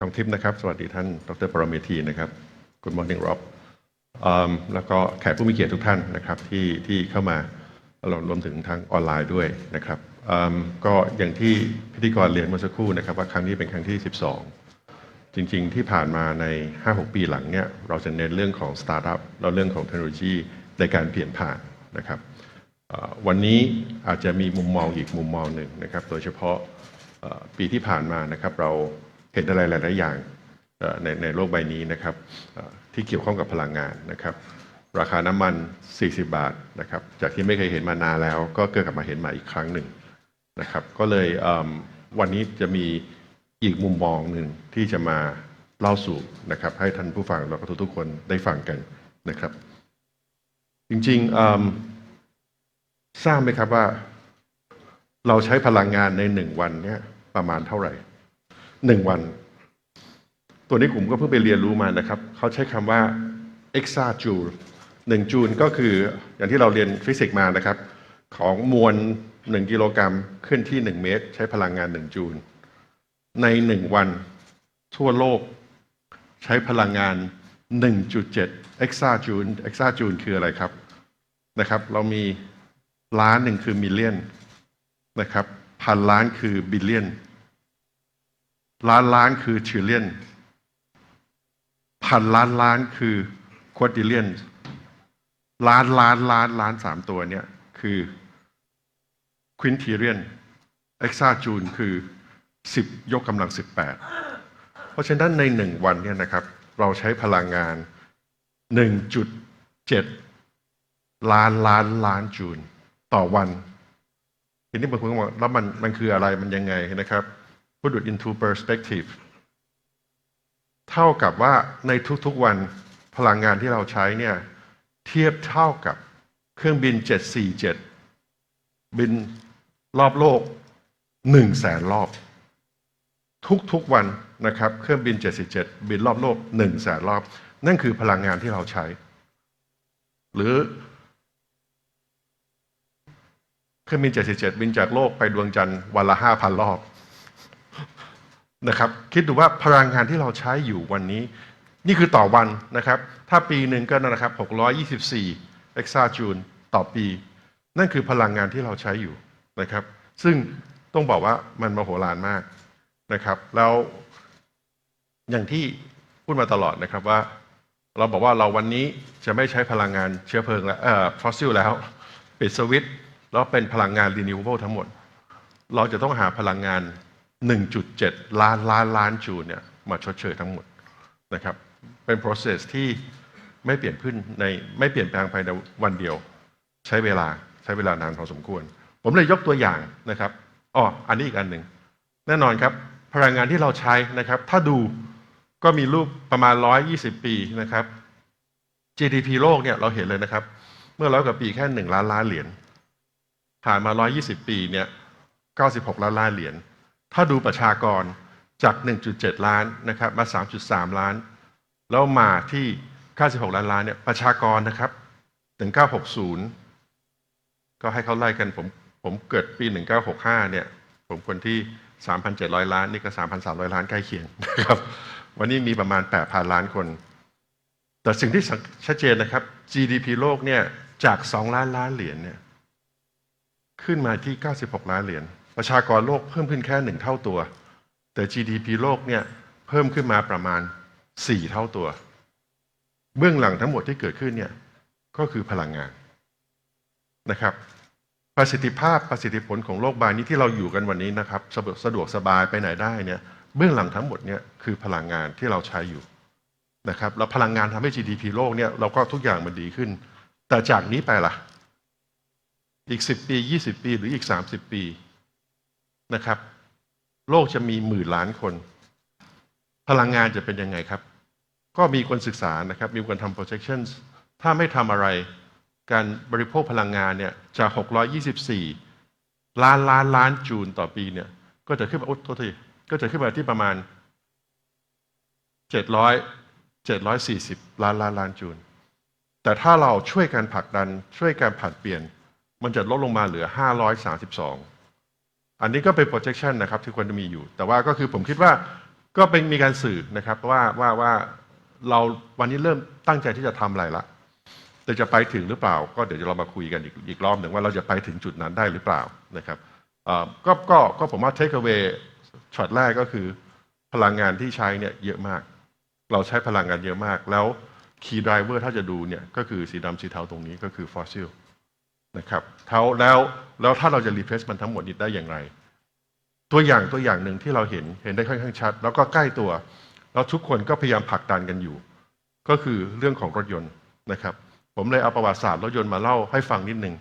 ทองทิพย์นะครับ สวัสดีท่าน ดรปรเมธีนะครับ Good morning Rob อืมแล้วก็แขกผู้มีเกียรติทุกท่านนะครับที่ที่เข้ามารวมรวมถึงทางออนไลน์ด้วยนะครับก็อย่างที่พิธีกรเรียนเมื่อสักครู่นะครับ ว่าครั้งนี้เป็นครั้งที่ 12 จริง ๆ ที่ผ่านมาใน 5-6 ปีหลังเนี่ยเราจะเน้นเรื่องของสตาร์ทอัพแล้วเรื่องของเทคโนโลยีในการเปลี่ยนผ่านนะครับวันนี้อาจจะมีมุมมองอีกมุมมองหนึ่งนะครับ โดยเฉพาะปีที่ผ่านมานะครับเรา เห็นอะไรหลาย ๆ อย่างในในโลกใบนี้นะครับที่เกี่ยวข้องกับพลังงานนะครับ ราคาน้ำมัน 40 บาทนะครับ จากที่ไม่เคยเห็นมานานแล้วก็เกิดกลับมาเห็นใหมาอีกครั้งหนึ่งนะครับ ก็เลยเวันนี้จะมีอีกมุมมองหนึ่งที่จะมาเล่าสู่นะครับ ให้ท่านผู้ฟังแล้วก็ทุกๆคนได้ฟังกันนะครับ จริงๆทราบไหมครับว่า เราใช้พลังงานในหนึ่งวันเนี่ยประมาณเท่าไหร่ หนึ่งวัน ตัวนี้ผมก็เพิ่งไปเรียนรู้มานะครับ เขาใช้คำว่า exajoule หนึ่งจูลก็คืออย่างที่เราเรียนฟิสิกส์มานะครับ ของมวล1กิโลกรัมขึ้นที่1เมตร ใช้พลังงาน1จูล ใน1วันทั่วโลกใช้พลังงาน 1.7 exajoule exajoule คืออะไรครับนะครับ เรามีล้านหนึ่งคือมิลเลียนนะครับพันล้านคือบิลเลียน ล้านล้านคือทริลเลียนพันล้านล้านคือควอดิเลียนล้านล้านล้านล้านสามตัวเนี่ยคือควินทีเรียนเอ็กซาจูนคือ10ยกกำลัง18เพราะฉะนั้นในหนึ่งวันเนี่ยนะครับ เราใช้พลังงาน1.7ล้านล้านล้านจูลต่อวันทีนี้บางคนก็บอกแล้วมันมันคืออะไรมันยังไงนะครับ put it into perspective เท่ากับว่าในทุกๆวันพลังงานที่เราใช้เนี่ยเทียบเท่ากับเครื่องบิน 747 บินรอบโลก1แสนรอบ ทุกๆวันนะครับ เครื่องบิน747บินรอบโลก1แสนรอบ นั่นคือพลังงานที่เราใช้ หรือเครื่องบิน747บินจากโลกไปดวงจันทร์วันละ 5,000 รอบ นะครับ คิดดูว่าพลังงานที่เราใช้อยู่วันนี้ นี่คือต่อวันนะครับ ถ้าปีหนึ่งก็นะครับ 624เอ็กซาจูลต่อปี นั่นคือพลังงานที่เราใช้อยู่นะครับ ซึ่งต้องบอกว่ามันมโหฬารมากนะครับ แล้วอย่างที่พูดมาตลอดนะครับว่า เราบอกว่าเราวันนี้จะไม่ใช้พลังงานเชื้อเพลิงแล้วฟอสซิลแล้วปิดสวิตช์แล้วเป็นพลังงาน renewable ทั้งหมด เราจะต้องหาพลังงาน 1.7 ล้านล้านล้านจูเนี่ยมาชดเชยทั้งหมดนะครับ เป็น process ที่ไม่เปลี่ยนขึ้นในไม่เปลี่ยนแปลงภายในวันเดียว ใช้เวลาใช้เวลานานพอสมควร ผมเลยยกตัวอย่างนะครับอ๋ออันนี้อีกอันหนึ่งแน่นอนครับพลังงานที่เราใช้นะครับ ถ้าดูก็มีรูปประมาณ 120 ปีนะครับ GDP โลกเนี่ยเราเห็นเลยนะครับ เมื่อร้อยกว่าปีแค่ 1 ล้านล้านเหรียญผ่านมา 120 ปีเนี่ย 96 ล้านล้านเหรียญ ถ้าดูประชากรจาก 1.7 ล้านนะครับมา 3.3 ล้าน แล้วมาที่96ล้านล้านเนี่ยประชากรนะครับ 1960 ก็ให้เขาไล่กันผมผมเกิดปี 1965 เนี่ย ผมคนที่ 3,700 ล้าน นี่ก็ 3,300 ล้านใกล้เคียงนะครับวันนี้มีประมาณ 8,000 ล้านคน แต่สิ่งที่ชัดเจนนะครับ GDP โลกเนี่ยจาก 2 ล้านล้านเหรียญเนี่ยขึ้นมาที่ 96 ล้านเหรียญ ประชากรโลกเพิ่มขึ้นแค่หนึ่งเท่าตัว แต่ GDP โลกเนี่ยเพิ่มขึ้นมาประมาณ4เท่าตัว เบื้องหลังทั้งหมดที่เกิดขึ้นเนี่ยก็คือพลังงานนะครับ ประสิทธิภาพประสิทธิผลของโลกใบนี้ที่เราอยู่กันวันนี้นะครับสะดวกสะดวกสบายไปไหนได้เนี่ยเบื้องหลังทั้งหมดเนี่ยคือพลังงานที่เราใช้อยู่นะครับแล้วพลังงานทำให้ GDP โลกเนี่ยเราก็ทุกอย่างมันดีขึ้น แต่จากนี้ไปล่ะ อีก 10 ปี 20 ปีหรืออีก 30 ปี นะครับ โลกจะมีหมื่นล้านคน พลังงานจะเป็นยังไงครับ ก็มีคนศึกษานะครับ มีคนทำ projections ถ้าไม่ทำอะไร การบริโภคพลังงานเนี่ยจาก624 ล้านล้านล้านจูลต่อปีเนี่ยก็จะขึ้นมาโอ้โทษทีก็จะขึ้นมาที่ประมาณ 700 740 ล้านล้านล้านจูลแต่ถ้าเราช่วยกันผลักดันช่วยกันผลัดเปลี่ยน มันจะลดลงมาเหลือ 532 อันนี้ก็เป็น projection นะครับที่ควรจะมีอยู่ แต่ว่าก็คือผมคิดว่าก็เป็นมีการสื่อนะครับว่าว่าว่าเราวันนี้เริ่มตั้งใจที่จะทำอะไรละแต่จะไปถึงหรือเปล่า ก็เดี๋ยวเรามาคุยกันอีกอีกรอบหนึ่งว่าเราจะไปถึงจุดนั้นได้หรือเปล่านะครับก็ก็ก็ผมว่า take away ช็อตแรกก็คือพลังงานที่ใช้เนี่ยเยอะมาก เราใช้พลังงานเยอะมาก แล้ว key driver ถ้าจะดูเนี่ยก็คือสีดำสีเทาตรงนี้ก็คือ fossil นะครับเท่าแล้วแล้วถ้าเราจะ replace มันทั้งหมดนี้ได้อย่างไร ตัวอย่างตัวอย่างหนึ่งที่เราเห็นเห็นได้ค่อนข้างชัด แล้วก็ใกล้ตัว แล้วทุกคนก็พยายามผลักดันกันอยู่ ก็คือเรื่องของรถยนต์นะครับ ผมเลยเอาประวัติศาสตร์รถยนต์มาเล่าให้ฟังนิดหนึ่ง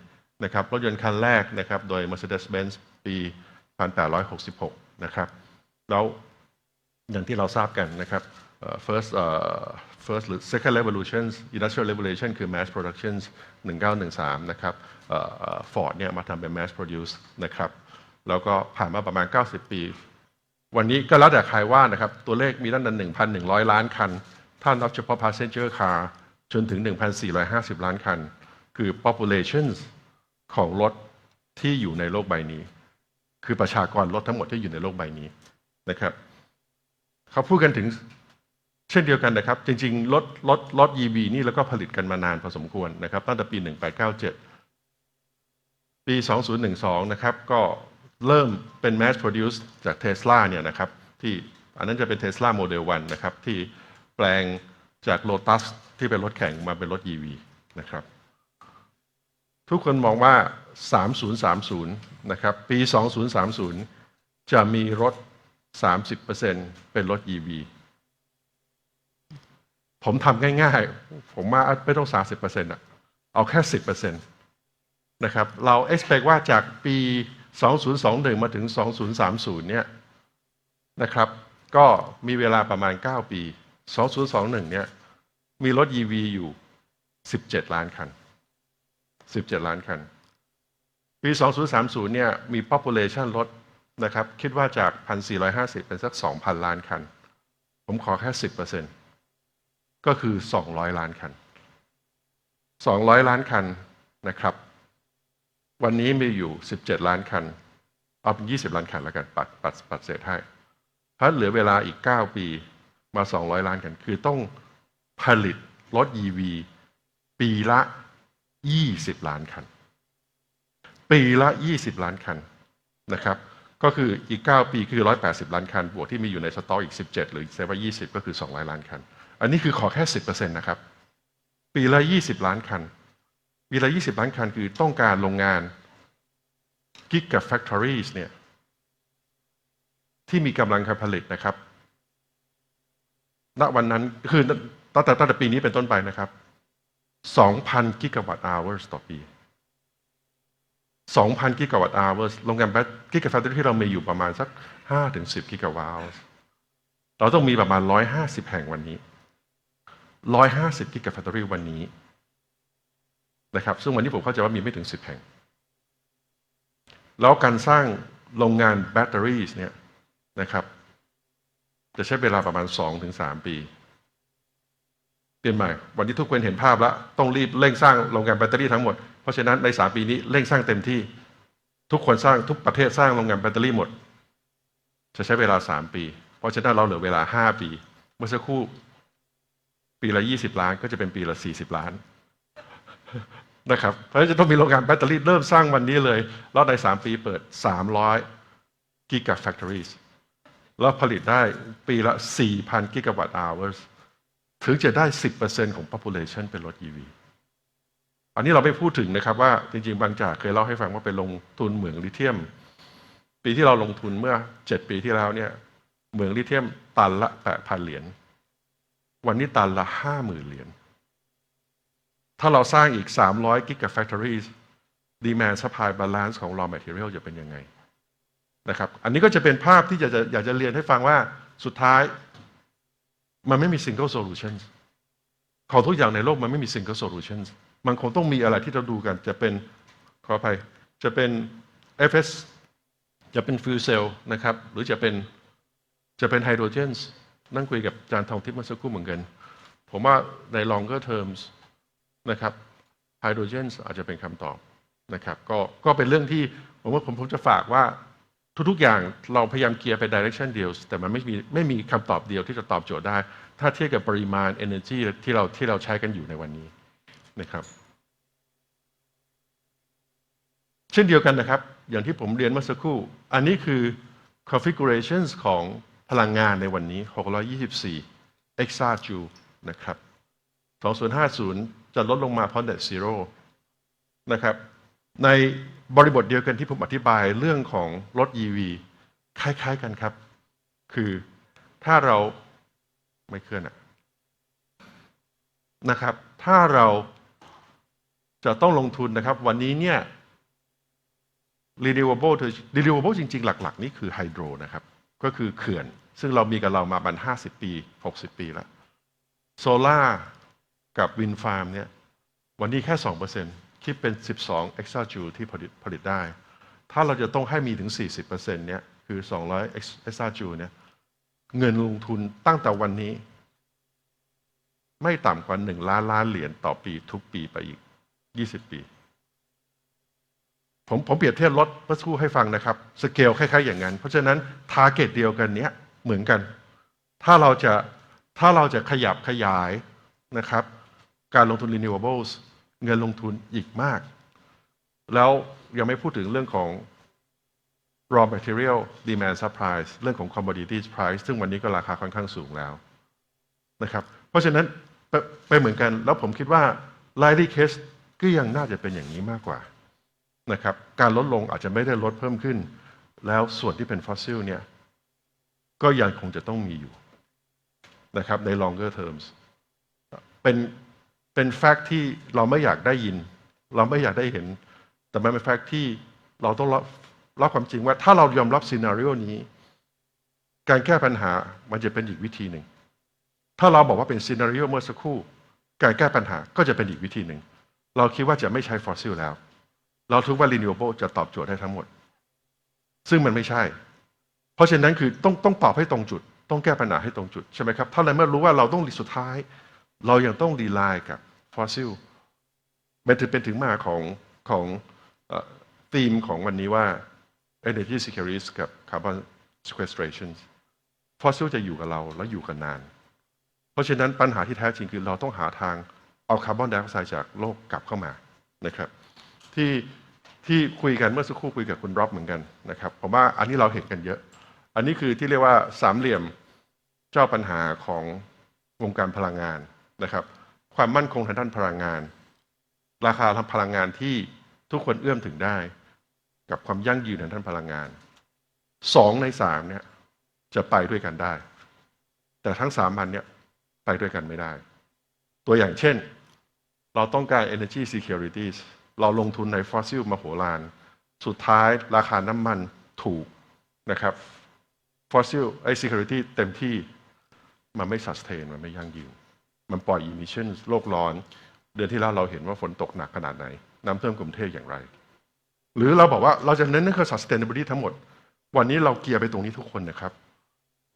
นะครับรถยนต์คันแรกนะครับโดย Mercedes-Benz ปี 1866 นะครับ แล้วอย่างที่เราทราบกันนะครับเอ่อ first first หรือ second revolution industrial revolution คือ mass production 1913 นะครับเอ่อ Ford เนี่ยมาทำเป็น mass produce นะครับ แล้วก็ผ่านมาประมาณ 90 ปี วันนี้ก็แล้วแต่ใครว่านะครับ ตัวเลขมีตั้งแต่1,100 ล้านคัน ถ้านับเฉพาะ passenger car จนถึง 1,450 ล้านคัน คือ population ของรถที่อยู่ในโลกใบนี้ คือประชากรรถทั้งหมดที่อยู่ในโลกใบนี้นะครับ เขาพูดกันถึง เช่นเดียวกันนะครับ จริงๆ รถรถรถ EV นี่แล้วก็ผลิตกันมานานพอสมควรนะครับ ตั้งแต่ปี 1897 ปี 2012 นะครับ ก็เริ่มเป็น mass produce จาก Tesla เนี่ยนะครับ ที่อันนั้นจะเป็น Tesla Model 1นะครับ ที่แปลงจาก Lotus ที่เป็นรถแข่งมาเป็นรถ EV นะครับ ทุกคนมองว่า 3030 นะครับ ปี 2030 จะมีรถ 30%เป็นรถ EV ผมทำง่ายๆ ผมว่าไม่ต้อง 30%อะเอาแค่ 10%นะครับ เรา expect ว่าจากปี 2021 มาถึง 2030 เนี่ยนะครับ ก็มีเวลาประมาณ 9 ปี 2021 เนี่ย มีรถ EV อยู่ 17 ล้านคัน 17 ล้านคัน ปี 2030 เนี่ย มี population ลดนะครับ คิดว่าจาก 1,450 เป็นสัก 2,000 ล้านคัน ผมขอแค่ 10% ก็คือ 200 ล้านคัน 200 ล้านคันนะครับ วันนี้มีอยู่ 17 ล้านคัน เอาเป็น20 ล้านคันแล้วกันปัดปัดปัดเศษให้ถ้าะเหลือเวลาอีก 9 ปีมา 200 ล้านคัน คือต้องผลิตรถ EV ปีละ 20 ล้านคัน ปีละ 20 ล้านคันนะครับก็คืออีก 9 ปีคือ 180 ล้านคัน บวกที่มีอยู่ในสต็อกอีก 17 หรือเซว่า20 ก็คือ 200 ล้านคัน อันนี้คือขอแค่ 10%นะครับ ปีละ 20 ล้านคัน ปีละ 20 ล้านคันคือต้องการโรงงาน Giga Factories เนี่ยที่มีกำลังการผลิตนะครับ ณ วันนั้นคือตั้งแต่ตั้งแต่ปีนี้เป็นต้นไปนะครับ 2,000 กิกะวัตต์ hours ต่อปี 2,000 กิกะวัตต์ hours โรงงานแบตกิกะแฟคทอรี่ที่เรามีอยู่ประมาณสัก 5-10 กิกะวัตต์เราต้องมีประมาณ 150 แห่งวันนี้ 150กิกะแฟคทอรี่วันนี้นะครับซึ่งวันนี้ผมเข้าใจว่ามีไม่ถึง 10 แห่ง แล้วการสร้างโรงงานแบตเตอรี่เนี่ยนะครับ จะใช้เวลาประมาณ 2-3 ปีเปลี่ยนใหม่ วันนี้ทุกคนเห็นภาพแล้ว ต้องรีบเร่งสร้างโรงงานแบตเตอรี่ทั้งหมด เพราะฉะนั้นใน 3 ปีนี้เร่งสร้างเต็มที่ ทุกคนสร้างทุกประเทศสร้างโรงงานแบตเตอรี่หมด จะใช้เวลา 3 ปี เพราะฉะนั้นเราเหลือเวลา 5 ปี เมื่อสักครู่ ปีละ 20 ล้านก็จะเป็นปีละ 40 ล้านนะครับ เพราะฉะนั้นจะต้องมีโรงงานแบตเตอรี่เริ่มสร้างวันนี้เลย แล้วใน 3 ปีเปิด 300 กิกะแฟคทอรี่แล้วผลิตได้ปีละ 4,000 กิกะวัตต์ hours ถึงจะได้ 10%ของ population เป็นรถ EV อันนี้เราไม่พูดถึงนะครับว่าจริงๆ บางจากเคยเล่าให้ฟังว่าไปลงทุนเหมืองลิเธียม ปีที่เราลงทุนเมื่อ 7 ปีที่แล้วเนี่ยเหมืองลิเธียมตันละ8,000 เหรียญ วันนี้ตันละ50,000เหรียญ ถ้าเราสร้างอีก 300 กิกะแฟคทอรี่ demand supply balance ของ raw material จะเป็นยังไงนะครับ อันนี้ก็จะเป็นภาพที่อยากจะอยากจะเรียนให้ฟังว่าสุดท้าย มันไม่มี single solution ของทุกอย่างในโลกมันไม่มี single solution มันคงต้องมีอะไรที่เราดูกัน จะเป็นขออภัยจะเป็น FS จะเป็น fuel cell นะครับ หรือจะเป็นจะเป็นไฮโดรเจน นั่งคุยกับอาจารย์ทองทิพย์เมื่อสักครู่เหมือนกัน ผมว่าใน longer terms นะครับไฮโดรเจนอาจจะเป็นคำตอบนะครับก็ก็เป็นเรื่องที่ผมว่าผมผมจะฝากว่าทุกๆ อย่างเราพยายามเกียร์ไป direction เดียว แต่มันไม่มีไม่มีคำตอบเดียวที่จะตอบโจทย์ได้ ถ้าเทียบกับปริมาณ energy ที่เราที่เราใช้กันอยู่ในวันนี้นะครับ เช่นเดียวกันนะครับ อย่างที่ผมเรียนเมื่อสักครู่ อันนี้คือ configurations ของ พลังงานในวันนี้ 624 exajoule นะครับ 2050 จะลดลงมาเพราะ net zero นะครับ ในบริบทเดียวกันที่ผมอธิบายเรื่องของรถ EV คล้ายๆกันครับ คือถ้าเราไม่เคลื่อนอะนะครับ ถ้าเราจะต้องลงทุนนะครับ วันนี้เนี่ย renewable renewable จริง ๆ หลัก ๆ นี่คือไฮโดรนะครับ ก็คือเขื่อน ซึ่งเรามีกับเรามาบัน50ปี60ปีแล้วโซล่ากับวินฟาร์มเนี่ยวันนี้แค่2%คิดเป็น12 exajoule ที่ผลิตผลิตได้ ถ้าเราจะต้องให้มีถึง40%เนี่ยคือ200 exajoule เนี่ยเงินลงทุนตั้งแต่วันนี้ ไม่ต่ำกว่า1ล้านล้านเหรียญต่อปีทุกปีไปอีก20ปี ผมผมเปรียบเทียบรถเมื่อสู่ให้ฟังนะครับ สเกลคล้ายๆอย่างนั้น เพราะฉะนั้นทาร์เก็ตเดียวกันเนี้ยเหมือนกัน ถ้าเราจะถ้าเราจะขยับขยายนะครับ การลงทุน renewables เงินลงทุนอีกมาก แล้วยังไม่พูดถึงเรื่องของ raw material demand supply เรื่องของ commodity price ซึ่งวันนี้ก็ราคาค่อนข้างสูงแล้วนะครับ เพราะฉะนั้นไปไปเหมือนกัน แล้วผมคิดว่า likely case ก็ยังน่าจะเป็นอย่างนี้มากกว่า นะครับการลดลงอาจจะไม่ได้ลดเพิ่มขึ้น แล้วส่วนที่เป็นฟอสซิลเนี่ยก็ยังคงจะต้องมีอยู่นะครับใน longer terms เป็นเป็นแฟกต์ที่เราไม่อยากได้ยิน เราไม่อยากได้เห็น แต่มันเป็นแฟกต์ที่เราต้องรับรับความจริงว่าถ้าเรายอมรับซีนารีโอนี้ การแก้ปัญหามันจะเป็นอีกวิธีหนึ่ง ถ้าเราบอกว่าเป็นซีนารีโอเมื่อสักครู่ การแก้ปัญหาก็จะเป็นอีกวิธีหนึ่ง เราคิดว่าจะไม่ใช้ฟอสซิลแล้ว เราคิดว่า renewable จะตอบโจทย์ได้ทั้งหมด ซึ่งมันไม่ใช่ เพราะฉะนั้นคือต้องต้องตอบให้ตรงจุด ต้องแก้ปัญหาให้ตรงจุดใช่ไหมครับ ถ้าในเมื่อรู้ว่าเราต้องสุดท้าย เรายังต้องรีไลน์กับฟอสซิลมันถือเป็นถึงมาของของธีมของวันนี้ว่า energy security กับ carbon sequestration ฟอสซิลจะอยู่กับเราและอยู่กันนาน เพราะฉะนั้นปัญหาที่แท้จริงคือเราต้องหาทางเอาคาร์บอนไดออกไซด์จากโลกกลับเข้ามานะครับ ที่ที่คุยกันเมื่อสักครู่คุยกับคุณร็อบเหมือนกันนะครับผมว่าอันนี้เราเห็นกันเยอะ อันนี้คือที่เรียกว่าสามเหลี่ยมเจ้าปัญหาของวงการพลังงานนะครับ ความมั่นคงทางด้านพลังงาน ราคาทางพลังงานที่ทุกคนเอื้อมถึงได้ กับความยั่งยืนทางด้านพลังงานสองในสามเนี่ยจะไปด้วยกันได้ แต่ทั้งสามอันเนี่ยไปด้วยกันไม่ได้ ตัวอย่างเช่น เราต้องการ energy security เราลงทุนในฟอสซิลมาโหฬารสุดท้ายราคาน้ำมันถูกนะครับฟอสซิลไอ security เต็มที่มันไม่ sustain มันไม่ยั่งยืน มันปล่อย emission โลกร้อน เดือนที่แล้วเราเห็นว่าฝนตกหนักขนาดไหน น้ำท่วมกรุงเทพอย่างไร หรือเราบอกว่าเราจะเน้นนั่นคือ sustainability ทั้งหมด วันนี้เราเกียร์ไปตรงนี้ทุกคนนะครับ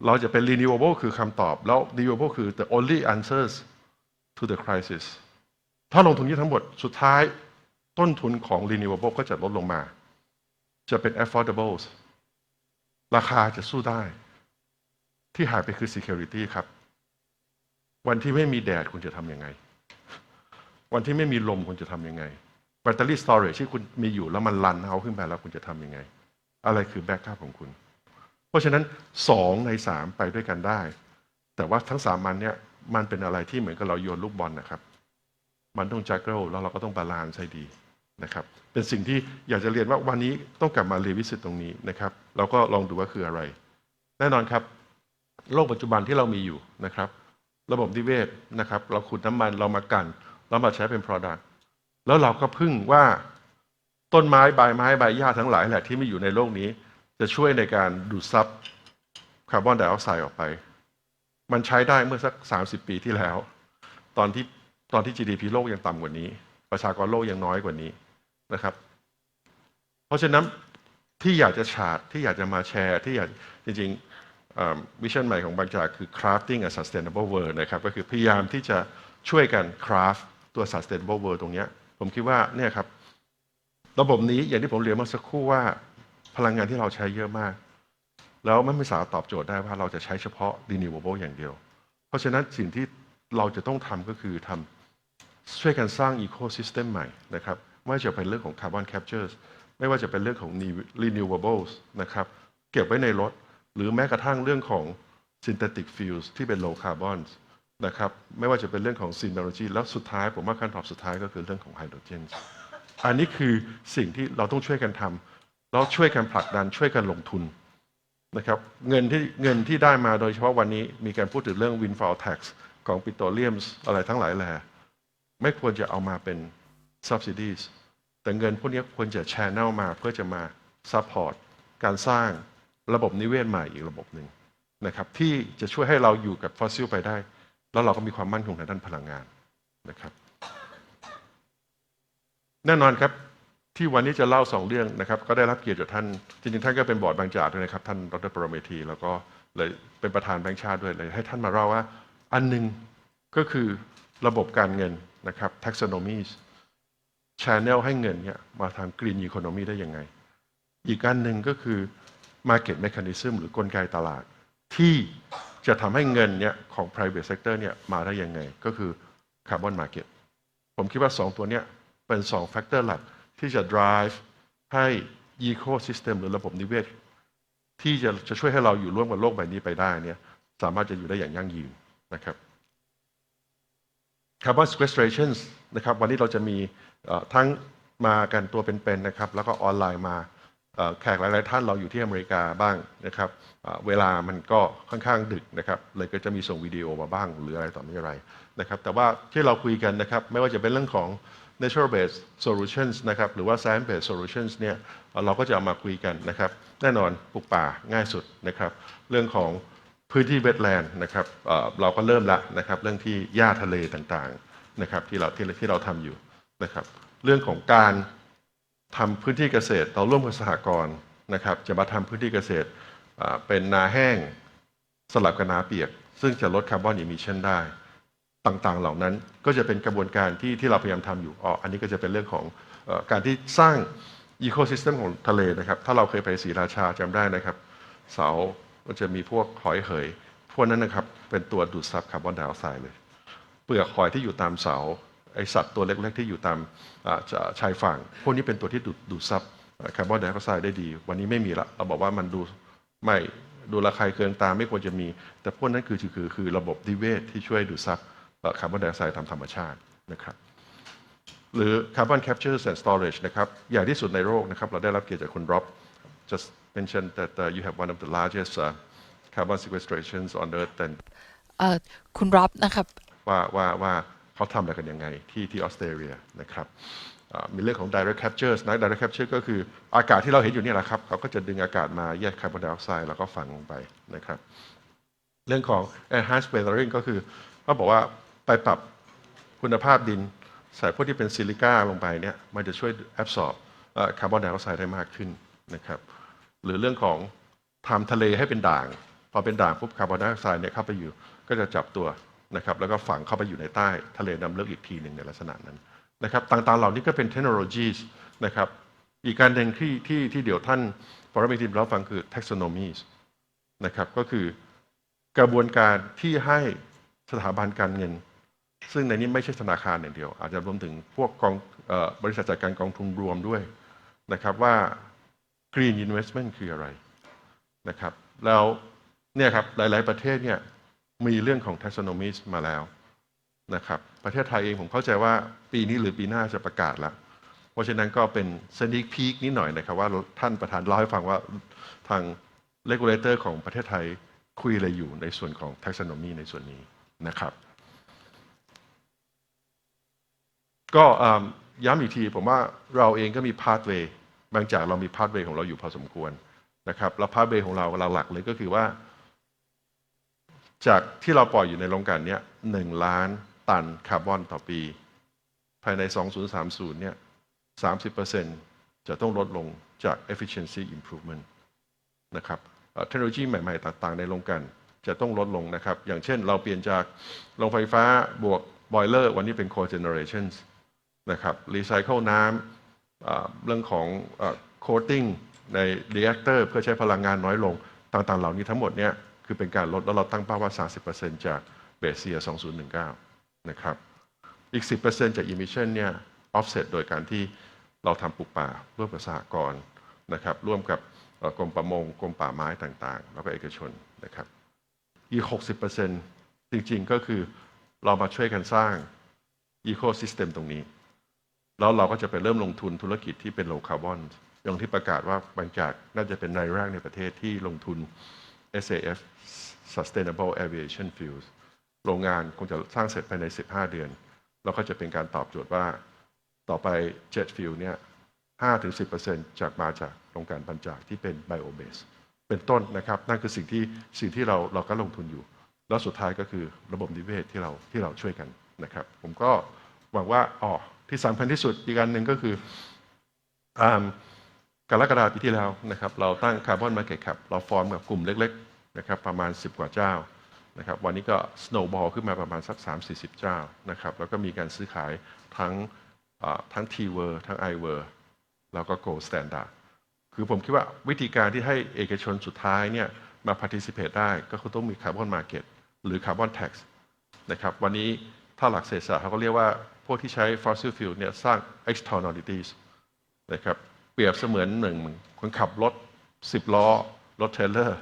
เราจะเป็น renewable คือคำตอบ แล้ว renewable คือ the only answers to the crisis ถ้าลงทุนนี้ทั้งหมดสุดท้าย ต้นทุนของ renewable ก็จะลดลงมา จะเป็น affordable ราคาจะสู้ได้ ที่หายไปคือ security ครับ วันที่ไม่มีแดดคุณจะทำยังไง วันที่ไม่มีลมคุณจะทำยังไง แบตเตอรี่ storage ที่คุณมีอยู่แล้วมันรันเอาขึ้นไปแล้วคุณจะทำยังไง อะไรคือแบ็กอัพของคุณ เพราะฉะนั้นสองในสามไปด้วยกันได้ แต่ว่าทั้งสามมันเนี่ยมันเป็นอะไรที่เหมือนกับเราโยนลูกบอลนะครับ มันต้องจักเกิลแล้วเราก็ต้องบาลานซ์ให้ดี นะครับ เป็นสิ่งที่อยากจะเรียนว่าวันนี้ต้องกลับมาเรีวิสิตตรงนี้นะครับ เราก็ลองดูว่าคืออะไร แน่นอนครับ โลกปัจจุบันที่เรามีอยู่นะครับ ระบบนิเวศนะครับ เราขุดน้ำมันเรามากัน เรามาใช้เป็น product แล้วเราก็พึ่งว่าต้นไม้ใบไม้ใบหญ้าทั้งหลายแหละที่มีอยู่ในโลกนี้ จะช่วยในการดูดซับคาร์บอนไดออกไซด์ออกไป มันใช้ได้เมื่อสัก 30 ปีที่แล้ว ตอนที่ตอนที่ GDP โลกยังต่ำกว่านี้ ประชากรโลกยังน้อยกว่านี้ นะครับ เพราะฉะนั้นที่อยากจะฉาดที่อยากจะมาแชร์ ที่อยากจริงๆวิชั่นใหม่ของบางจากคือ crafting a sustainable world นะครับก็คือพยายามที่จะช่วยกัน craft ตัว sustainable world ตรงนี้ผมคิดว่าเนี่ยครับระบบนี้อย่างที่ผมเรียนเมื่อสักครู่ว่าพลังงานที่เราใช้เยอะมาก แล้วมันไม่สามารถตอบโจทย์ได้ว่าเราจะใช้เฉพาะ renewable อย่างเดียว เพราะฉะนั้นสิ่งที่เราจะต้องทำก็คือทำช่วยกันสร้าง ecosystem ใหม่นะครับ ไม่ว่าจะเป็นเรื่องของ carbon capture ไม่ว่าจะเป็นเรื่องของ renewables นะครับ เก็บไว้ในรถ หรือแม้กระทั่งเรื่องของ synthetic fuels ที่เป็น low carbon นะครับ ไม่ว่าจะเป็นเรื่องของ synergy แล้วสุดท้าย ผมว่าขั้นตอนสุดท้ายก็คือเรื่องของ hydrogen อันนี้คือสิ่งที่เราต้องช่วยกันทำแล้วช่วยกันผลักดันช่วยกันลงทุนนะครับ เงินที่เงินที่ได้มาโดยเฉพาะวันนี้มีการพูดถึงเรื่อง windfall tax ของปิโตรเลียมอะไรทั้งหลายแหล่ไม่ควรจะเอามาเป็น subsidies แต่เงินพวกนี้ควรจะ channel มาเพื่อจะมา support การสร้างระบบนิเวศใหม่อีกระบบหนึ่งนะครับที่จะช่วยให้เราอยู่กับฟอสซิลไปได้ แล้วเราก็มีความมั่นคงทางด้านพลังงานนะครับ แน่นอนครับที่วันนี้จะเล่าสองเรื่องนะครับ ก็ได้รับเกียรติจากท่าน จริงๆ ท่านก็เป็นบอร์ดบางจากด้วยนะครับ ท่านดรปรเมธี แล้วก็เลยเป็นประธานแบงค์ชาติด้วยเลย ให้ท่านมาเล่าว่า อันหนึ่งก็คือระบบการเงินนะครับ taxonomies channel ให้เงินเนี่ยมาทาง green economy ได้ยังไง อีกอันหนึ่งก็คือ market mechanism หรือกลไกตลาด ที่จะทำให้เงินเนี่ยของ private sector เนี่ยมาได้ยังไง ก็คือ carbon market ผมคิดว่าสองตัวเนี้ยเป็นสองแฟกเตอร์หลักที่จะ drive ให้ ecosystem หรือระบบนิเวศ ที่จะจะช่วยให้เราอยู่ร่วมกับโลกใบนี้ไปได้เนี่ยสามารถจะอยู่ได้อย่างยั่งยืนนะครับ carbon sequestration นะครับวันนี้เราจะมี ทั้งมากันตัวเป็นๆนะครับ แล้วก็ออนไลน์มาแขกหลายๆท่านเราอยู่ที่อเมริกาบ้างนะครับเวลามันก็ค่อนข้างดึกนะครับเลยก็จะมีส่งวิดีโอมาบ้างหรืออะไรต่อไมีอะไรนะครับ แต่ว่าที่เราคุยกันนะครับไม่ว่าจะเป็นเรื่องของ natural based solutions นะครับหรือว่า science based solutions เนี่ยเราก็จะเอามาคุยกันนะครับ แน่นอนปลูกป่าง่ายสุดนะครับ เรื่องของพื้นที่เวทแลนด์นะครับเราก็เริ่มล้วนะครับ เรื่องที่หญ้าทะเลต่างๆนะครับที่เราที่ที่เราทำอยู่ นะครับ เรื่องของการทำพื้นที่เกษตรเราร่วมกับสหกรณ์นะครับ จะมาทำพื้นที่เกษตรเป็นนาแห้งสลับกับนาเปียก ซึ่งจะลดคาร์บอนอิมิชันได้ต่างๆ เหล่านั้นก็จะเป็นกระบวนการที่ที่เราพยายามทำอยู่อ๋ออันนี้ก็จะเป็นเรื่องของอการที่สร้างอีโคซิสเต็มของทะเลนะครับ ถ้าเราเคยไปศรีราชาจำได้นะครับ เสามันจะมีพวกหอยเหยพวกนั้นนะครับเป็นตัวดูดซับคาร์บอนไดออกไซด์เลย เปลือกหอยที่อยู่ตามเสา สัตว์ตัวเล็ก ๆ ที่อยู่ตามอ่าจะชายฝั่ง พวกนี้เป็นตัวที่ดูดดูดซับคาร์บอนไดออกไซด์ได้ดี วันนี้ไม่มีละเราบอกว่ามันดูไม่ดูระคายเคืองตาไม่ควรจะมี แต่พวกนั้นคือคือคือระบบนิเวศที่ช่วยดูดซับคาร์บอนไดออกไซด์ตามธรรมชาตินะครับหรือ carbon capture and storage นะครับใหญ่ที่สุดในโลกนะครับ เราได้รับเกียรติจากคุณร็อบ just mentioned that uh, you have one of the largest uh, carbon sequestrations on earth and เอ่อคุณร็อบนะครับว่าว่าว่า เขาทำอะไรกันยังไงที่ที่ออสเตรเลียนะครับมีเรื่องของ direct capture นะ direct capture ก็คืออากาศที่เราเห็นอยู่นี่แหละครับ เขาก็จะดึงอากาศมาแยกคาร์บอนไดออกไซด์แล้วก็ฝังลงไปนะครับ เรื่องของ enhanced weathering ก็คือเขาบอกว่าไปปรับคุณภาพดินใส่พวกที่เป็นซิลิก้าลงไปเนี่ยมันจะช่วย absorb คาร์บอนไดออกไซด์ได้มากขึ้นนะครับ หรือเรื่องของทำทะเลให้เป็นด่าง พอเป็นด่างปุ๊บคาร์บอนไดออกไซด์เนี่ยเข้าไปอยู่ก็จะจับตัว นะครับแล้วก็ฝังเข้าไปอยู่ในใต้ทะเลน้ำลึกอีกทีหนึ่งในลักษณะนั้นนะครับต่างๆเหล่านี้ก็เป็นเทคโนโลยีนะครับอีกการหนึ่งที่ที่ที่เดี๋ยวท่านปรมิทีมเราฟังคือ taxonomies นะครับก็คือกระบวนการที่ให้สถาบันการเงิน ซึ่งในนี้ไม่ใช่ธนาคารอย่างเดียว อาจจะรวมถึงพวกกองออบริษัทจัดการกองทุนรวมด้วยนะครับว่า green investment คืออะไรนะครับแล้วเนี่ยครับหลาย ๆ ประเทศเนี่ย มีเรื่องของ taxonomies มาแล้วนะครับประเทศไทยเองผมเข้าใจว่าปีนี้หรือปีหน้าจะประกาศแล้วเพราะฉะนั้นก็เป็น sneak peek นิดหน่อยนะครับว่าท่านประธานเล่าให้ฟังว่าทาง regulator ของประเทศไทยคุยอะไรอยู่ในส่วนของ taxonomy ในส่วนนี้นะครับ ก็ย้ำอีกทีผมว่าเราเองก็มีพา t เวย์บางจากเรามีพา t เวย์ของเราอยู่พอสมควรนะครับแล้วพา t เวย์ของเราหลักๆเลยก็คือว่า จากที่เราปล่อยอยู่ในโรงกลันเนี้ยหนึ่งล้านตันคาร์บอนต่อปี ภายใน 2030 เนี่ย 30%จะต้องลดลงจาก efficiency improvement นะครับเทคโนโลยีใหม่ ๆ ต่าง ๆ ในโรงกลันจะต้องลดลงนะครับ อย่างเช่นเราเปลี่ยนจากโรงไฟฟ้าบวกบอยเลอร์วันนี้เป็น cogeneration นะครับรีไซเคิลน้ำเรื่องของโคตติ้งใน reactor เพื่อใช้พลังงานน้อยลงต่าง ๆ เหล่านี้ทั้งหมดเนี่ย คือเป็นการลดแล้วเราตั้งเป้าว่า 30%จากเบสเซีย2019 นะครับ อีก 10%จาก emission เนี่ย offset โดยการที่เราทำปลูกป่าร่วมกับสหกรณ์นะครับ ร่วมกับกรมประมงกรมป่าไม้ต่างๆ แล้วก็เอกชนนะครับ อีก 60%จริงๆ ก็คือเรามาช่วยกันสร้าง ecosystem ตรงนี้ แล้วเราก็จะไปเริ่มลงทุนธุรกิจที่เป็น low carbon อย่างที่ประกาศว่าบางจากน่าจะเป็นรายแรกในประเทศที่ลงทุน SAF Sustainable Aviation Fuels โรงงานคงจะสร้างเสร็จภายใน 15 เดือน แล้วก็จะเป็นการตอบโจทย์ว่าต่อไป Jet Fuel เนี่ย 5-10%จากมาจากโรงการบรรจากที่เป็น Bio Base เป็นต้นนะครับ นั่นคือสิ่งที่สิ่งที่เราเราก็ลงทุนอยู่ แล้วสุดท้ายก็คือระบบนิเวศที่เราที่เราช่วยกันนะครับ ผมก็หวังว่าอ๋อที่สำคัญที่สุดอีกอันหนึ่งก็คืออ กรกฎาปีที่แล้วนะครับเราตั้งคาร์บอนมาเก็ตครับเราฟอร์มกับกลุ่มเล็กๆนะครับประมาณ 10 กว่าเจ้านะครับวันนี้ก็ snowball ขึ้นมาประมาณสัก 3-40 เจ้านะครับแล้วก็มีการซื้อขายทั้งทั้ง t w o r ทั้ง i w o r แล้วก็ Gold Standard คือผมคิดว่าวิธีการที่ให้เอกชนสุดท้ายเนี่ยมา participate ได้ก็คือต้องมีคาร์บอนมาเก็ตหรือคาร์บอน tax นะครับวันนี้ถ้าหลักเศรษฐศาสตร์เขาก็เรียกว่า พวกที่ใช้ fossil fuel เนี่ยสร้าง externalities นะครับ รียบเสมือนหนึ่งคนขับรถ10ล้อ รถเทรลเลอร์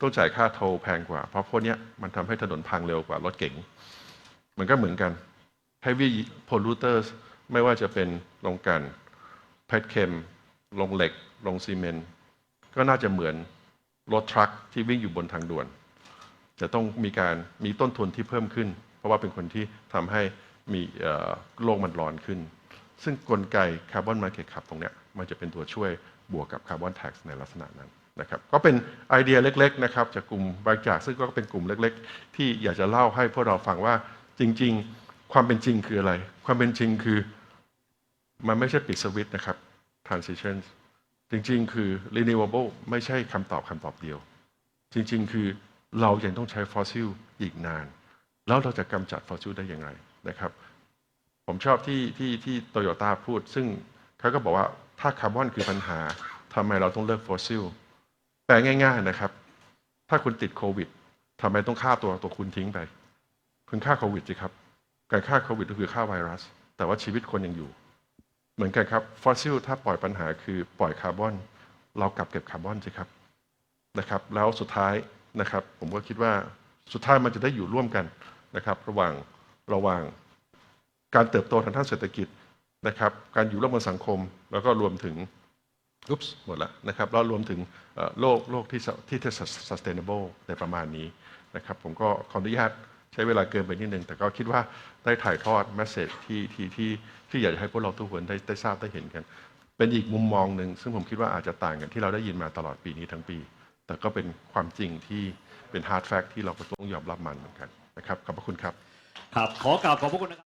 ต้องจ่ายค่าโทลแพงกว่า เพราะพวกนี้มันทำให้ถนนพังเร็วกว่ารถเก๋งมันก็เหมือนกัน heavy polluters ไม่ว่าจะเป็นโรงกันเพชรเคมโรงเหล็กโรงซีเมนต์ก็น่าจะเหมือนรถทรัคที่วิ่งอยู่บนทางด่วน จะต้องมีการมีต้นทุนที่เพิ่มขึ้น เพราะว่าเป็นคนที่ทำให้มีเอ่อโลกมันร้อนขึ้น ซึ่งกลไกคาร์บอนมาเก็ตขับตรงเนี้ยมันจะเป็นตัวช่วยบวกกับคาร์บอนแท็กในลักษณะนั้นนะครับก็เป็นไอเดียเล็กๆนะครับจากกลุ่มบริจาคซึ่งก็เป็นกลุ่มเล็ก ๆ ที่อยากจะเล่าให้พวกเราฟังว่าจริง ๆ ความเป็นจริงคืออะไร ความเป็นจริงคือมันไม่ใช่ปิดสวิตช์นะครับ transition จริง ๆ คือ renewable ไม่ใช่คำตอบคำตอบเดียว จริง ๆ คือเรายังต้องใช้ฟอสซิลอีกนาน แล้วเราจะกำจัดฟอสซิลได้อย่างไรนะครับ ผมชอบที่ที่ที่โตโยต้าพูด ซึ่งเขาก็บอกว่า ถ้าคาร์บอนคือปัญหาทำไมเราต้องเลิกฟอสซิลแปลง่าย ๆนะครับ ถ้าคุณติดโควิดทำไมต้องฆ่าตัวตัวคุณทิ้งไป คุณฆ่าโควิดสิครับ การฆ่าโควิดก็คือฆ่าไวรัส แต่ว่าชีวิตคนยังอยู่ เหมือนกันครับฟอสซิลถ้าปล่อยปัญหาคือปล่อยคาร์บอน เรากลับเก็บคาร์บอนสิครับนะครับ แล้วสุดท้ายนะครับ ผมก็คิดว่าสุดท้ายมันจะได้อยู่ร่วมกันนะครับ ระหว่างระหว่างการเติบโตทางด้านเศรษฐกิจ นะครับ การอยู่ร่วมกันสังคม แล้วก็รวมถึงอุ๊ปส์หมดละนะครับแล้วรวมถึงโลกโลกที่ที่ที่ sustainable ในประมาณนี้นะครับ ผมก็ขออนุญาตใช้เวลาเกินไปนิดนึง แต่ก็คิดว่าได้ถ่ายทอด message ที่ที่ที่ที่อยากจะให้พวกเราทุกคนได้ได้ทราบได้เห็นกัน เป็นอีกมุมมองหนึ่ง ซึ่งผมคิดว่าอาจจะต่างกันที่เราได้ยินมาตลอดปีนี้ทั้งปี แต่ก็เป็นความจริงที่เป็น hard fact ที่เราก็ต้องยอมรับมันเหมือนกันนะครับขอบพระคุณครับ ครับ ขอกราบขอบพระคุณนะครับ